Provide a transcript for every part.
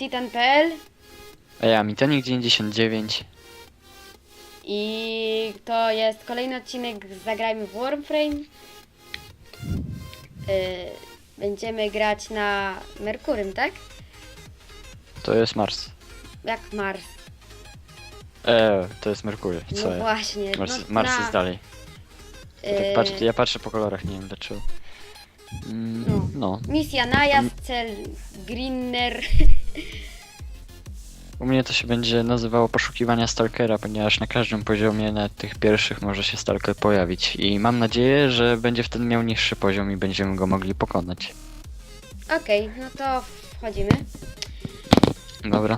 Titan.pl A ja Mitonik 99. i to jest kolejny odcinek Zagrajmy w Warframe. Yy, będziemy grać na Merkurym, tak? To jest Mars. Jak Mars. E, to jest Merkury. No Co ja? właśnie. Mars, no, Mars na- jest dalej. Ja, tak patrzę, ja patrzę po kolorach, nie wiem dlaczego. Mm, No. no. Misja najazd, cel Greener. U mnie to się będzie nazywało poszukiwania Stalkera, ponieważ na każdym poziomie, na tych pierwszych, może się Stalker pojawić. I mam nadzieję, że będzie wtedy miał niższy poziom i będziemy go mogli pokonać. Okej, no to wchodzimy. Dobra.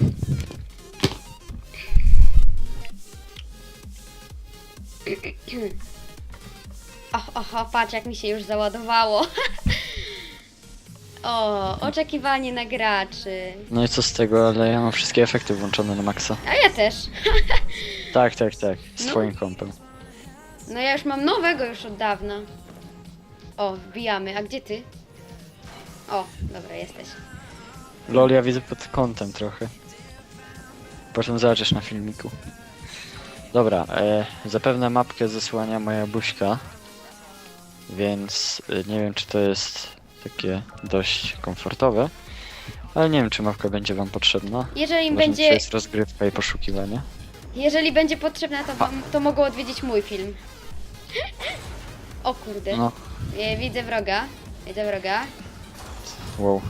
Och, och, patrz jak mi się już załadowało. o, oczekiwanie na graczy. No i co z tego, ale ja mam wszystkie efekty włączone na maksa. A ja też. Tak, tak, tak. Z No. twoim kompem. No ja już mam nowego już od dawna. O, wbijamy. A gdzie ty? O, dobra, jesteś. Lol, ja widzę pod kątem trochę. Potem zobaczysz na filmiku. Dobra, e, zapewne mapkę zasłania moja buźka. Więc e, nie wiem, czy to jest takie dość komfortowe. Ale nie wiem, czy mapka będzie wam potrzebna. Jeżeli im Ważne, będzie, jest rozgrywka i poszukiwanie. jeżeli będzie potrzebna, to, wam- to mogą odwiedzić mój film. O kurde. No, E, widzę wroga. Widzę wroga. wow.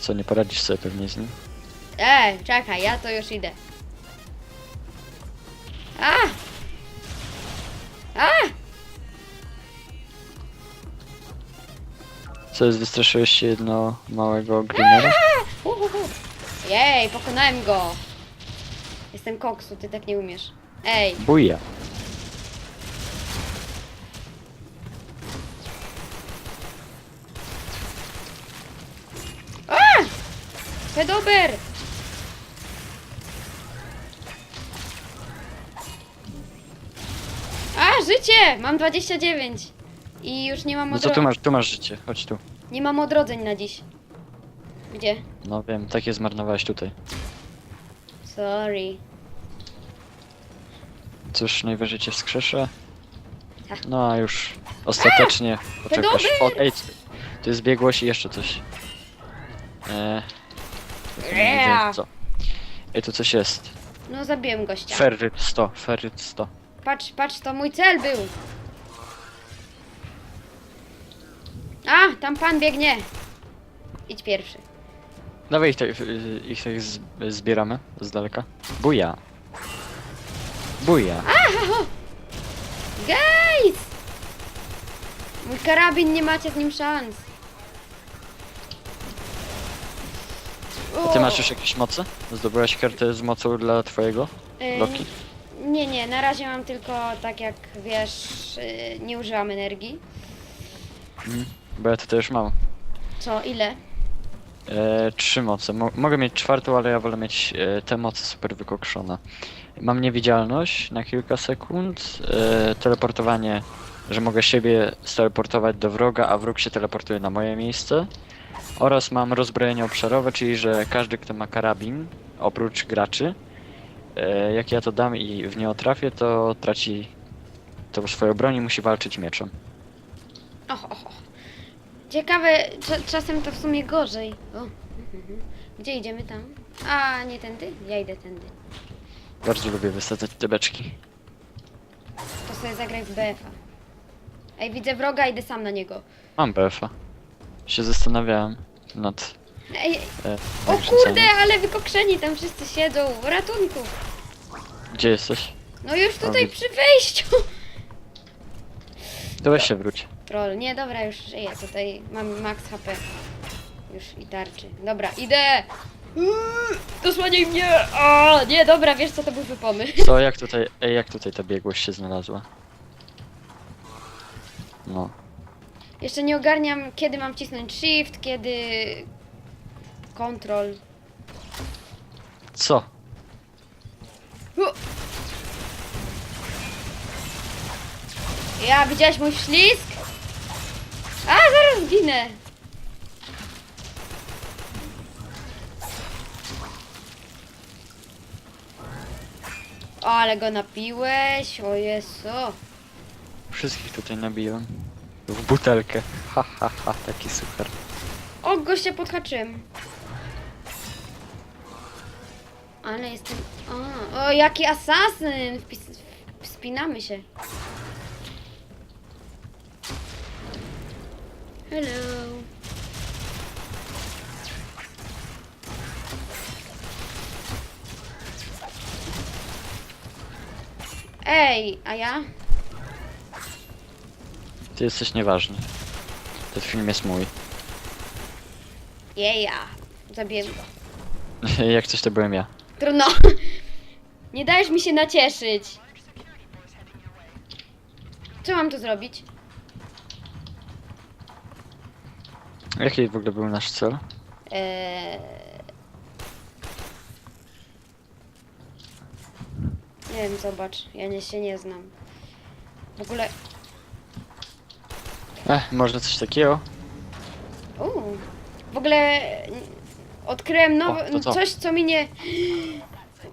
Co, nie poradzisz sobie pewnie z nim? E, czekaj, ja to już idę. A! A! Co jest, wystraszyłeś się jedno małego greenera? Jej, pokonałem go. Jestem koksu, ty tak nie umiesz. Ej, Buja. Fedober! A, życie! Mam 29. I już nie mam No co tu masz, tu masz życie, chodź tu. Nie mam odrodzeń na dziś. Gdzie? No wiem, takie zmarnowałeś tutaj. Sorry. Cóż, najwyżej cię wskrzeszę. Ha. No a już ostatecznie poczekasz. O, ej, tu jest biegłość i jeszcze coś. Eee, wiem co. Ej, tu coś jest. No zabiłem gościa. Ferryt 100, Ferryt 100. Patrz, patrz, to mój cel był. A, tam pan biegnie. Idź pierwszy. Dawaj ich, tak, y, ich tak z, zbieramy z daleka. Buja. Buja. Guys! Mój karabin, nie macie z nim szans. A ty masz już jakieś moce? Zdobyłaś kartę z mocą dla twojego Loki? Nie, nie, na razie mam tylko, tak jak wiesz, yy, nie użyłam energii. Bo ja tutaj już mam. Co, ile? E, trzy moce. Mo mogę mieć czwartą, ale ja wolę mieć e, te moce super wykokszone. Mam niewidzialność na kilka sekund, e, teleportowanie, że mogę siebie steleportować do wroga, a wróg się teleportuje na moje miejsce. Oraz mam rozbrojenie obszarowe, czyli że każdy, kto ma karabin, oprócz graczy, e, jak ja to dam i w nie trafię, to traci tą swoją broń i musi walczyć mieczem. Och, och. Ciekawe, cza- czasem to w sumie gorzej. O. Gdzie idziemy tam? A, nie tędy? Ja idę tędy. Bardzo lubię wysadzać te beczki. To sobie zagraj w BF-a. Ej, widzę wroga, idę sam na niego. Mam BF-a. Się zastanawiałem nad Ej, E, o kurde, ale wykokszeni tam wszyscy siedzą. Ratunku. Gdzie jesteś? No już tutaj przy wejściu. To weź się wróć. Troll, nie, dobra, już żyję. Tutaj mam max HP. Już i tarczy. Dobra, idę. Uuu, Dosłaniaj mnie! O, nie, dobra, wiesz co to był pomysł. Co, jak tutaj, ej, jak tutaj ta biegłość się znalazła? No. Jeszcze nie ogarniam, kiedy mam cisnąć shift, kiedy... Control. Co? U. Ja, widziałeś mój ślizg? zaraz zginę! O, ale go napiłeś, o Jezu. Wszystkich tutaj nabiłem. W butelkę. Ha, ha, ha, taki super. O, gościa podhaczyłem. Ale jestem... O, o jaki asasyn! Wspinamy się. Hello. Ej, a ja? Ty jesteś nieważny. Ten film jest mój. Jeja. Zabiję go. Jak coś to byłem ja. Trudno. Nie dajesz mi się nacieszyć. Co mam tu zrobić? Jaki w ogóle był nasz cel? Eee... Nie wiem, zobacz. Ja nie, się nie znam. W ogóle... Eh, może coś takiego? Uuu. W ogóle... Odkryłem nowe... O, to co? coś, co mi nie...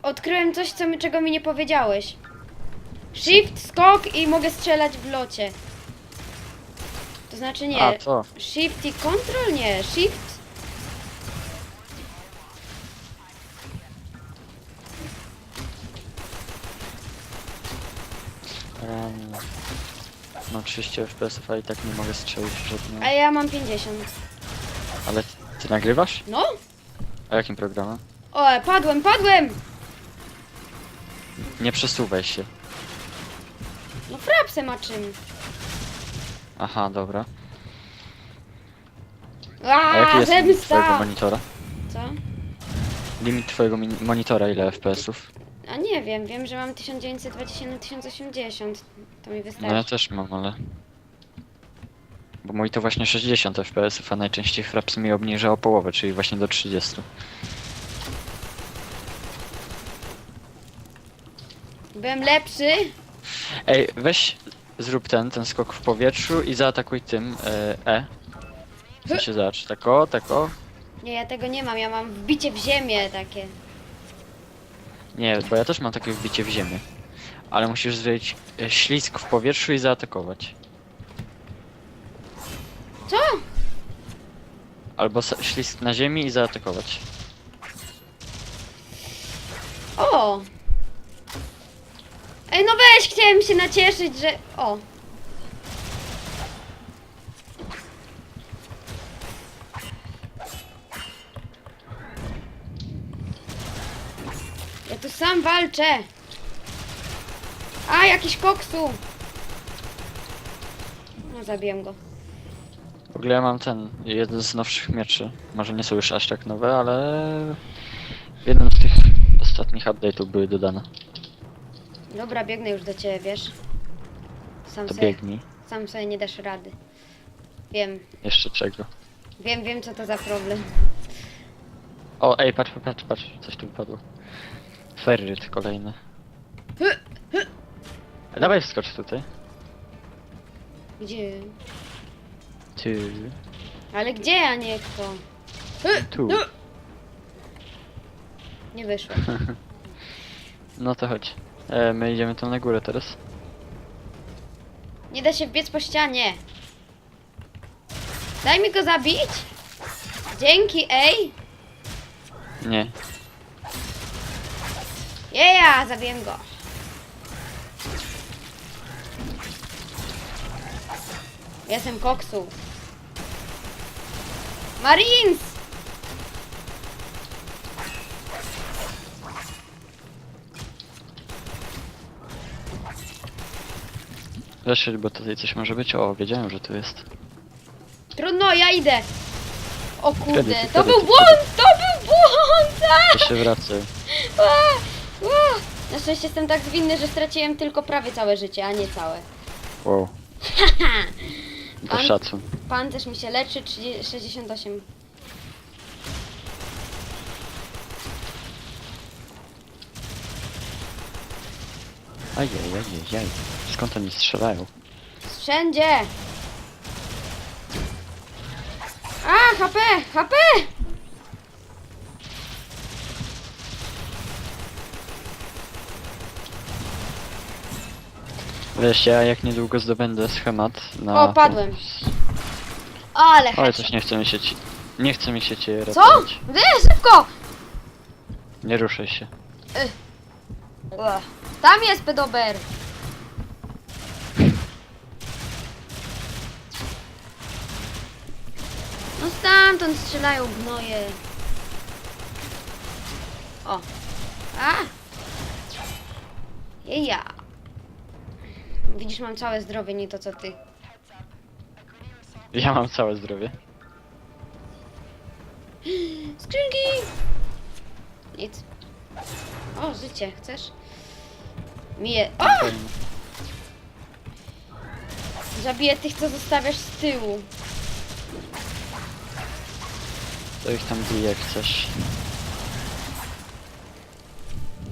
Odkryłem coś, co mi, czego mi nie powiedziałeś. Shift, skok i mogę strzelać w locie. To znaczy nie. A, to. Shift i control? Nie. Shift. Um, no 30 fps, a i tak nie mogę strzelić w żadną. A ja mam 50. Ale ty, ty nagrywasz? No? A jakim programem? O, padłem, padłem! Nie przesuwaj się. No frapsem a czym? Aha, dobra. A jaki jest limit twojego zemsta! monitora? Co? Limit twojego mini- monitora ile fps-ów? A nie wiem, wiem, że mam 1920 na 1080. To mi No ja wystarczy. też mam, ale... Bo mój to właśnie 60 fps, a najczęściej fraps mi obniża o połowę, czyli właśnie do 30. Byłem lepszy. Ej, weź, zrób ten, ten skok w powietrzu i zaatakuj tym e. e. W sensie zacz, tak o, tak o. Nie, ja tego nie mam, ja mam wbicie w ziemię takie. Nie, bo ja też mam takie wbicie w ziemię. Ale musisz zrobić e, ślizg w powietrzu i zaatakować. Co? Albo ślizg na ziemi i zaatakować. O! Ej, no weź, chciałem się nacieszyć, że... O! Ja tu sam walczę! A, jakiś koksu! No, zabiłem go. W ogóle ja mam ten, jeden z nowszych mieczy. Może nie są już aż tak nowe, ale... Jeden z tych ostatnich update'ów były dodane. Dobra, biegnę już do ciebie, wiesz? Sam To sobie, biegnij. sam sobie nie dasz rady. Wiem, Jeszcze czego. wiem, wiem co to za problem. O, ej, patrz, patrz, patrz, coś tu wypadło. Ferryt kolejny. Dawaj wskocz tutaj. Gdzie? Ty. Ale gdzie, a nie kto? Tu. Nie wyszło. No to chodź. E, my idziemy tam na górę teraz. Nie da się wbiec po ścianie. Daj mi go zabić. Dzięki, ej. Nie. Jeja, zabiłem go. Jestem koksu. Marines! Zeszedł, bo tutaj coś może być. O, wiedziałem, że tu jest. Trudno, ja idę. O kurde, Wtedy, to wtedy, był wtedy. błąd, to był błąd! A! Się wracaj. A! A! Na szczęście jestem tak zwinny, że straciłem tylko prawie całe życie, a nie całe. Wow. To Pan- szacun. Pan też mi się leczy, 30, 68. Ajaj, ajaj, ajaj. Skąd oni strzelają? Wszędzie! A, HP! HP! Wiesz, ja jak niedługo zdobędę schemat na... O, padłem. Ale headshot. coś nie chce mi się ci... Nie chce mi się cię Co? ratować. Wy, szybko! Nie ruszaj się. Tam jest pedober. No stamtąd strzelają gnoje. O. A! Jeja. Widzisz, mam całe zdrowie, nie to co ty. Ja mam całe zdrowie. Skrzynki! Nic. O, życie, chcesz? Mije. O! Zabiję tych, co zostawiasz z tyłu. To ich tam bije jak chcesz.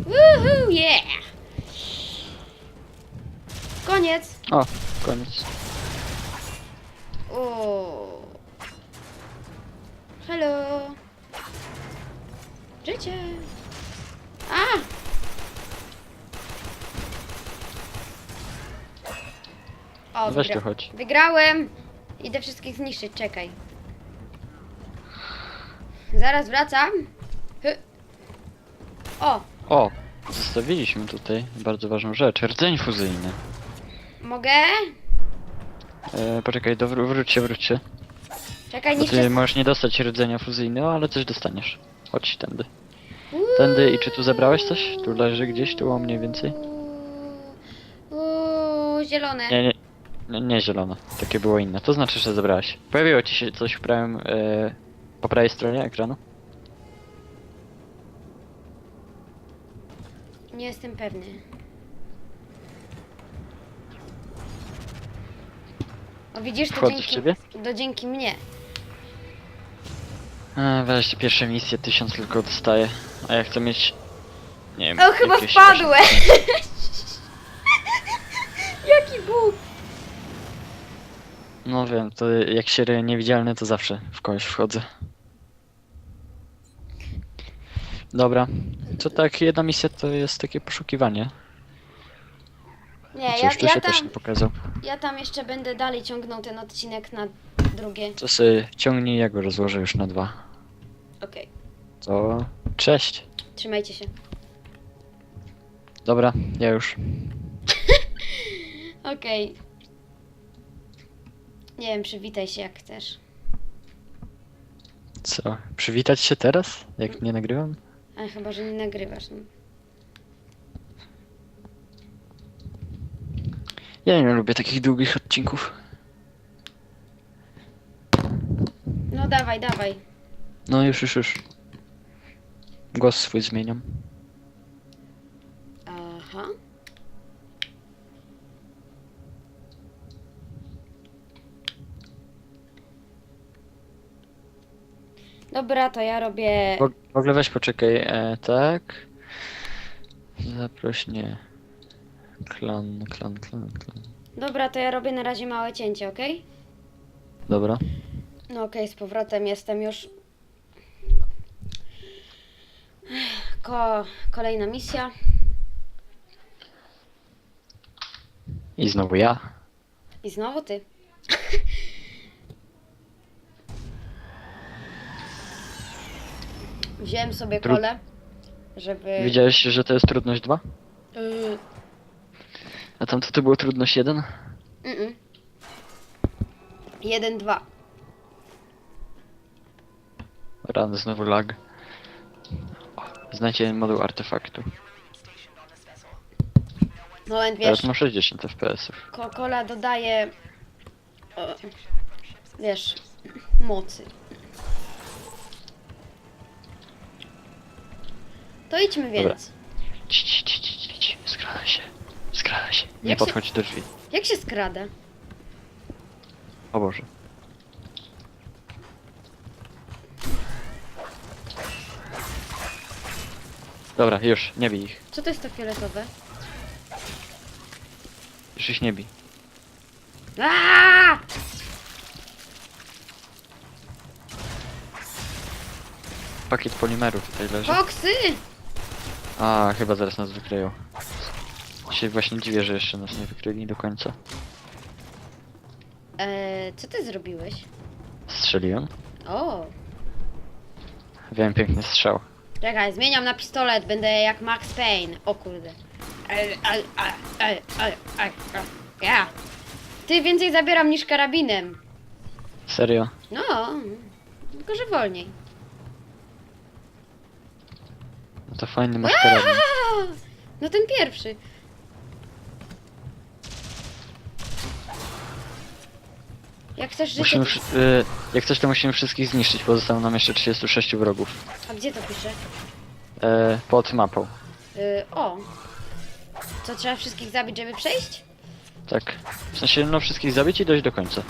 Woohoo, yeah! Koniec. O, koniec. O. Hello. Życie. A! O, Weź wygra- tu chodź. Wygrałem! Idę wszystkich zniszczyć, czekaj. Zaraz wracam. Hy. O, O! Zostawiliśmy tutaj bardzo ważną rzecz. Rdzeń fuzyjny. mogę? E, poczekaj, do, wró- wróćcie, wróćcie. Czekaj, Bo niszczę. ty możesz nie dostać rdzenia fuzyjnego, ale coś dostaniesz. Chodź tędy. Tędy i czy tu zebrałeś coś? Tu leży gdzieś, tu o mniej więcej? Uuu, zielone. Nie, nie, nie, nie zielone. Takie było inne. To znaczy, że zebrałeś. Pojawiło ci się coś w prawym, e, po prawej stronie ekranu? Nie jestem pewny. O widzisz, to Wchodzę w dzięki, ciebie? to dzięki mnie. E, weź pierwsze misje, tysiąc tylko dostaję. A ja chcę mieć... Nie wiem... O, chyba jakieś wpadłem! Jaki bóg! No wiem, to jak się ryje niewidzialny, to zawsze w kogoś wchodzę. Dobra, to tak, jedna misja to jest takie poszukiwanie. Nie, ja, tu ja, też tam, nie pokazał. ja tam jeszcze będę dalej ciągnął ten odcinek na drugie. To sobie ciągnij, ja go rozłożę już na dwa. Okej, To cześć. trzymajcie się. Dobra, ja już. Okej. Nie wiem, przywitaj się jak chcesz. Co? Przywitać się teraz? Jak nie nagrywam? A chyba, że nie nagrywasz. No. Ja nie lubię takich długich odcinków. no dawaj, dawaj. No już, już, już. Głos swój zmieniam. Aha. Dobra, to ja robię. W, w ogóle weź poczekaj, e, tak. Zaproś nie. Klan, klan, klan, klan. Dobra, to ja robię na razie małe cięcie, ok? Dobra. No okej, z powrotem jestem już. Ko kolejna misja. I znowu ja. I znowu ty. Wziąłem sobie Tru- kolę, żeby. Widziałeś, że to jest trudność 2? Y, A tam to, to było trudność 1? mm, mm. Jeden, dwa. Rany, znowu lag. O, Znajdźcie moduł artefaktu. Moment, wiesz, Teraz mam 60 FPS-ów. ko kola dodaje. O, wiesz, mocy. To idźmy Dobra. więc. Skrada się. Skrada się. Nie Jak się- podchodź do drzwi. Jak się skrada? O Boże. Dobra, już, nie bij ich. Co to jest to fioletowe? Już ich nie bij. Aaaa! Pakiet polimeru tutaj leży. Koksy! A, chyba zaraz nas wykryją. Się właśnie dziwię, że jeszcze nas nie wykryli do końca. Eee, co ty zrobiłeś? Strzeliłem. O, Wiem, piękny strzał. czekaj, zmieniam na pistolet, będę jak Max Payne. O kurde. Ej. Ja. Ty więcej zabieram niż karabinem. Serio? No, tylko że wolniej. No to fajny masz karabin. No ten pierwszy. Jak chcesz życie... Musimy, wszy- y, jak coś to musimy wszystkich zniszczyć, bo zostało nam jeszcze 36 wrogów. A gdzie to pisze? E, pod mapą. Yy, o. Co, trzeba wszystkich zabić, żeby przejść? Tak. W sensie, no wszystkich zabić i dojść do końca.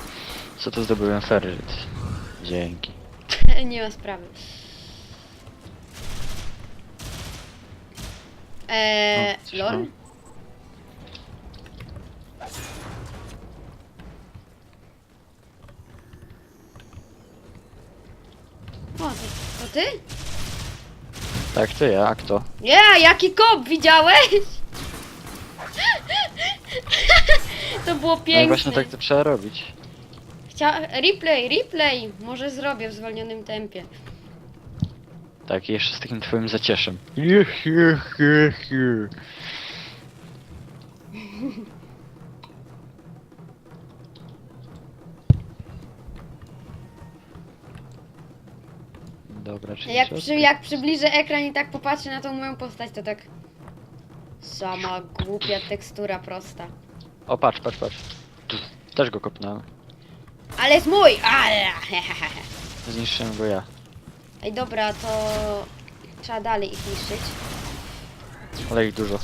Co to zdobyłem? Ferryt. Dzięki. Nie ma sprawy. Eee, O, lol? mam. O, to, to ty? Tak, to ja, a kto? Nie, jaki kop, widziałeś? to było No piękne. właśnie tak to trzeba robić. Chcia... Replay, replay. Może zrobię w zwolnionym tempie. Tak, jeszcze z takim twoim zacieszem. Jech. Dobra, czyli Jak, co? przy, jak przybliżę ekran i tak popatrzę na tą moją postać, to tak... Sama głupia tekstura prosta. O, patrz, patrz, patrz. Tu, Też go kopnąłem. Ale jest mój! Ale... Zniszczyłem go ja. Ej, dobra, to... Trzeba dalej ich niszczyć. Ale ich dużo.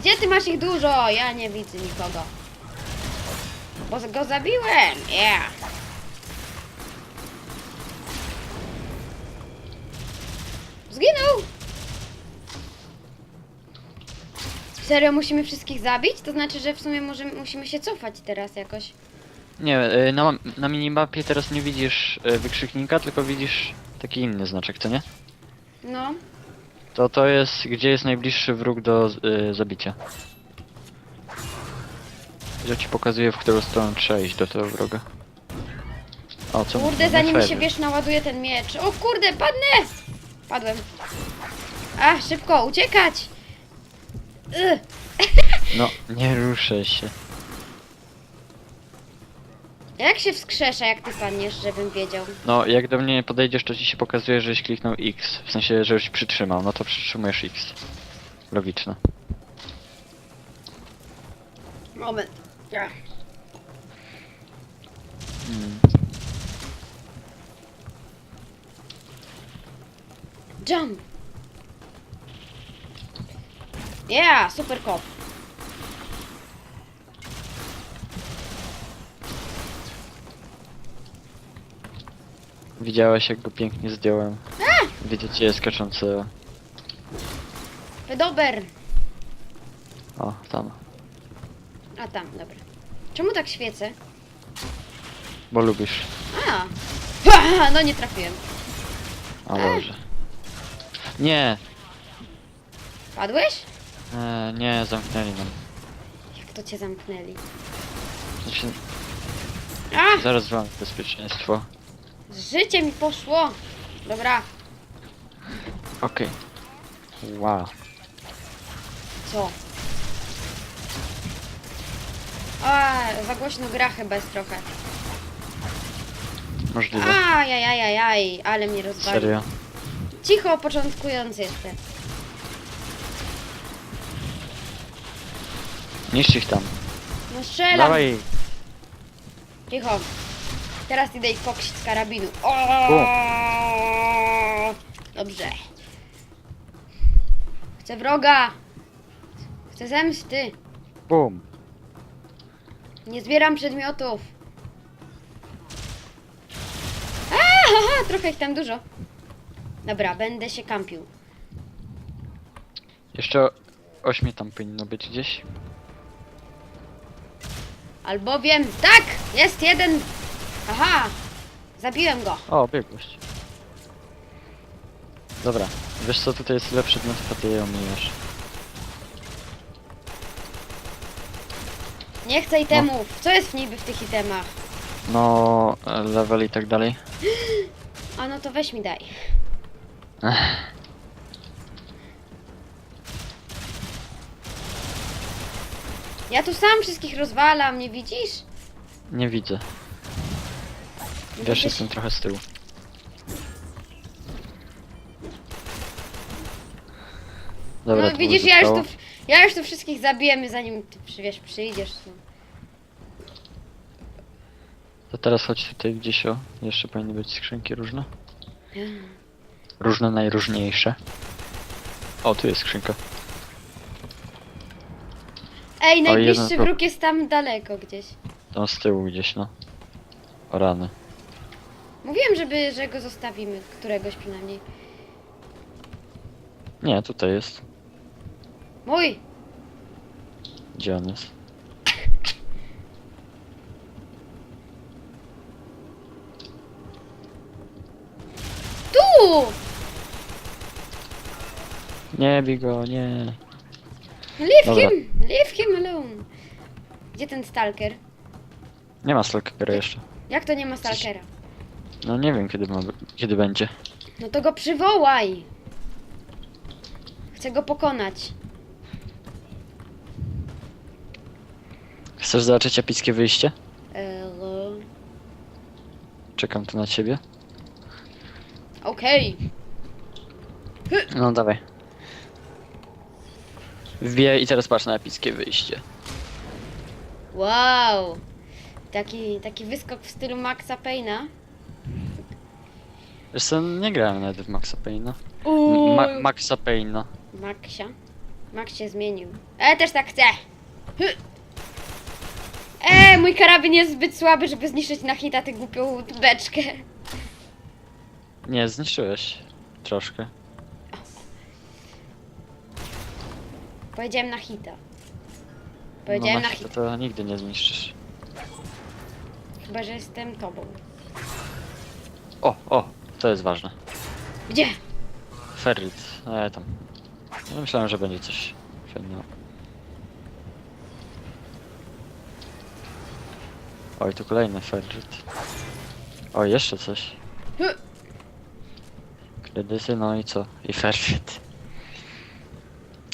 Gdzie ty masz ich dużo? Ja nie widzę nikogo. Bo go zabiłem! Yeah! Zginął! Serio, musimy wszystkich zabić? To znaczy, że w sumie możemy, musimy się cofać teraz jakoś. Nie, y, na, na minimapie teraz nie widzisz y, wykrzyknika, tylko widzisz taki inny znaczek, co nie? No. To to jest, gdzie jest najbliższy wróg do y, zabicia. Ja ci pokazuję, w którą stronę trzeba iść do tego wroga. O, co Kurde, nie zanim mi fair. się, wiesz, naładuje ten miecz. O kurde, padnę! Padłem. A, szybko, uciekać! Ugh. No, nie ruszę się. Jak się wskrzesza, jak ty padniesz, żebym wiedział? No, jak do mnie podejdziesz, to ci się pokazuje, żeś kliknął X. W sensie, żeś przytrzymał, no to przytrzymujesz X. Logiczne. Moment. Ja. Mm. Jump! Yeah, super kop. Widziałeś, jak go pięknie zdjąłem. Widzicie skaczące... Pedober! O, tam. A tam, dobra. Czemu tak świecę? Bo lubisz. A! Ha, No nie trafiłem. O, dobrze. Nie! Padłeś? E, nie, zamknęli nam. Jak to cię zamknęli? Znaczy, A! zaraz wam bezpieczeństwo. Życie mi poszło! Dobra, Okej. Wow. co? A, za głośno gra chyba jest trochę. Możliwe. Ajajajajaj, ale mnie rozwalił. Serio. Cicho, początkujący jestem. Niszcz ich tam. No strzelam. Dawaj! Cicho. Teraz idę ich koksić z karabinu. O! Dobrze. Chcę wroga. Chcę zemsty. Bum! Nie zbieram przedmiotów. A, haha, trochę ich tam dużo. Dobra, będę się kampił. Jeszcze ośmiu tam powinno być gdzieś. Albowiem, tak, jest jeden. Aha, zabiłem go. O, biegłość. Dobra, wiesz co, tutaj jest tyle przedmiotów, a ty je omijasz. Nie chcę itemów. Co jest niby w tych itemach? No, e, level i tak dalej. A no to weź mi daj. Ech. Ja tu sam wszystkich rozwalam, nie widzisz? Nie widzę. No Wiesz, jestem trochę z tyłu. Dobra, no widzisz, ja już, tu, ja już tu wszystkich zabijemy zanim ty przy- wiesz, przyjdziesz tu. To teraz chodź tutaj gdzieś o. Jeszcze powinny być skrzynki różne. Różne, najróżniejsze. O, tu jest skrzynka. Ej, najbliższy jeden wróg jest tam daleko gdzieś. Tam z tyłu gdzieś, no. O rany. Mówiłem, żeby, że go zostawimy, któregoś przynajmniej. Nie, tutaj jest. Mój! Gdzie on jest? Tu! Nie bij go, nie. Leave Dobra. him! Leave him alone! Gdzie ten stalker? Nie ma stalkera jeszcze. Jak to nie ma stalkera? No nie wiem kiedy ma, kiedy będzie. No to go przywołaj! Chcę go pokonać. Chcesz zobaczyć epickie wyjście? Elo. Czekam tu na ciebie. Okej. No dawaj. Wbijaj i teraz patrz na epickie wyjście. Wow! Taki, taki wyskok w stylu Maxa Payna. Wiesz co, nie grałem nawet w Maxa Payne'a. Uuu. Ma Maxa Payne'a. Maxia? Max się zmienił. E, też tak chcę! Hy. E, mój karabin jest zbyt słaby, żeby zniszczyć na hita tę głupią beczkę. Nie, zniszczyłeś. Troszkę. Powiedziałem na hita. Powiedziałem no, na hita hita. to nigdy nie zniszczysz. Chyba, że jestem tobą. O, o, to jest ważne. Gdzie? Ferrit, e tam. Ja myślałem, że będzie coś fajnego. Oj, tu kolejny Ferrit. O, jeszcze coś. Hy. Kredyty, no i co? I Ferrit.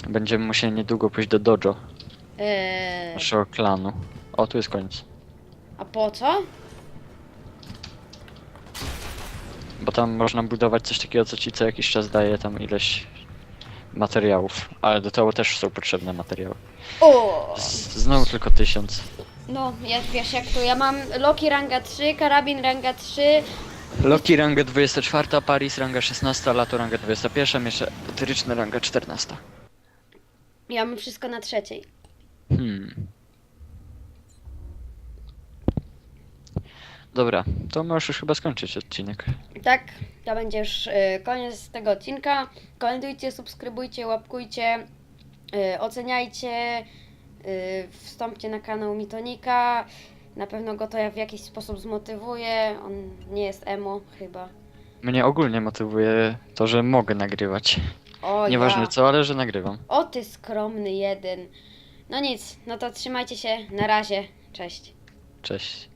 Będziemy musieli niedługo pójść do dojo, Eee, naszego klanu. O, tu jest koniec. a po co? Bo tam można budować coś takiego, co ci co jakiś czas daje tam ileś materiałów. Ale do tego też są potrzebne materiały. O! Z, znowu tylko tysiąc. No, ja, wiesz jak to, ja mam Loki ranga 3, karabin ranga 3, Loki ranga 24, Paris ranga 16, Lato ranga 21, jeszcze eteryczne ranga 14. ja mam wszystko na trzeciej. Hmm. Dobra, to możesz już chyba skończyć odcinek. Tak, to będzie już y, koniec tego odcinka. Komentujcie, subskrybujcie, łapkujcie, y, oceniajcie, y, wstąpcie na kanał Mitonika. Na pewno go to w jakiś sposób zmotywuje. On nie jest emo chyba. Mnie ogólnie motywuje to, że mogę nagrywać. O, Nieważne ja. co, ale że nagrywam. O ty skromny jeden. No nic, no to trzymajcie się. Na razie. Cześć. Cześć.